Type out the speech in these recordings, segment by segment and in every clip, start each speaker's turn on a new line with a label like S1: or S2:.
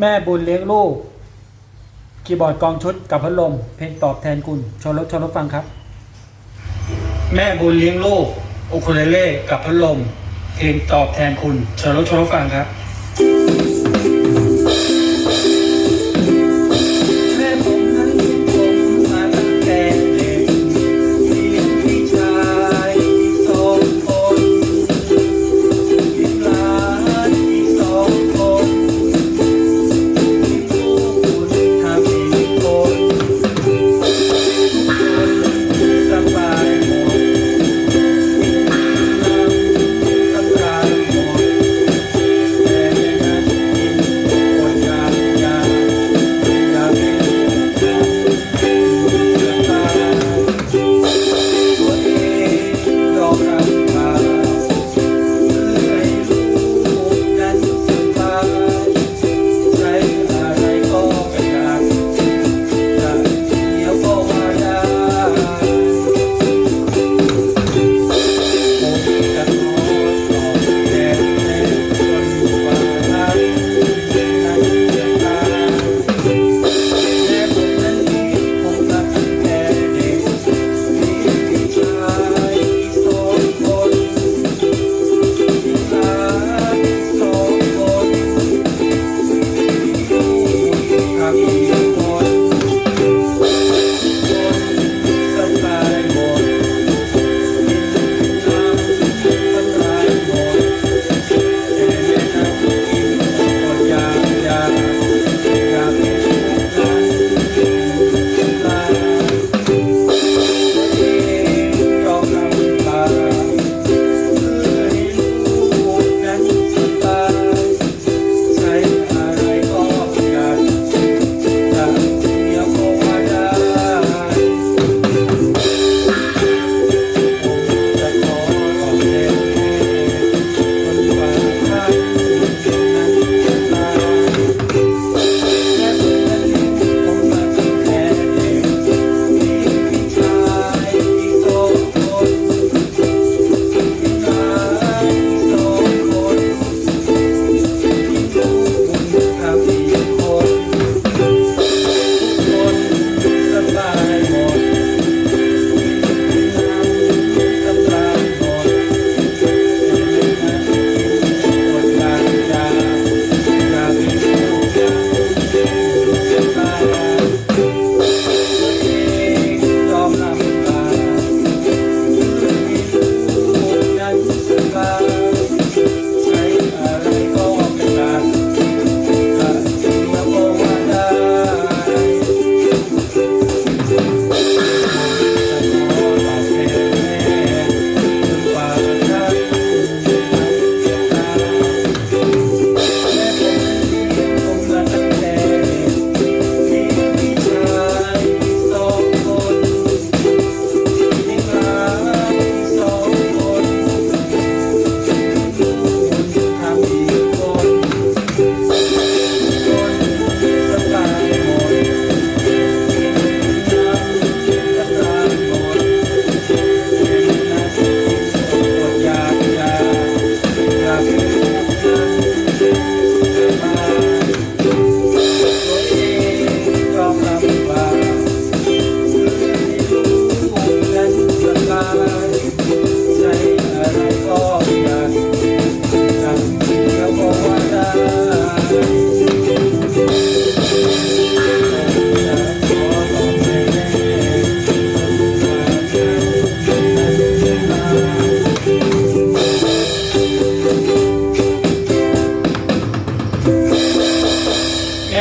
S1: แม่บุญเลี้ยงลูก คีย์บอร์ดกองชุดกับพัดลม เพลงตอบแทนคุณชวนรถชวนรถฟังครับ แม่บุญเลี้ยงลูกโอคูเลเล่กับพัดลม เพลงตอบแทนคุณชวนรถชวนรถฟังครับ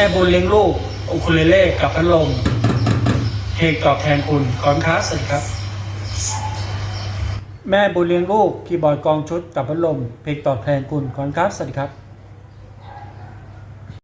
S1: แก้บนเลี้ยงลูกอุคุเลเล่กับพัดลมเพลงตอบแทนคุณคอนคาสสวัดครับ แม่บุญเลี้ยงลูกคีย์บอร์ดกองชุดกับพัดลมเพลงตอบแทนคุณคอนคาสสวัดครับ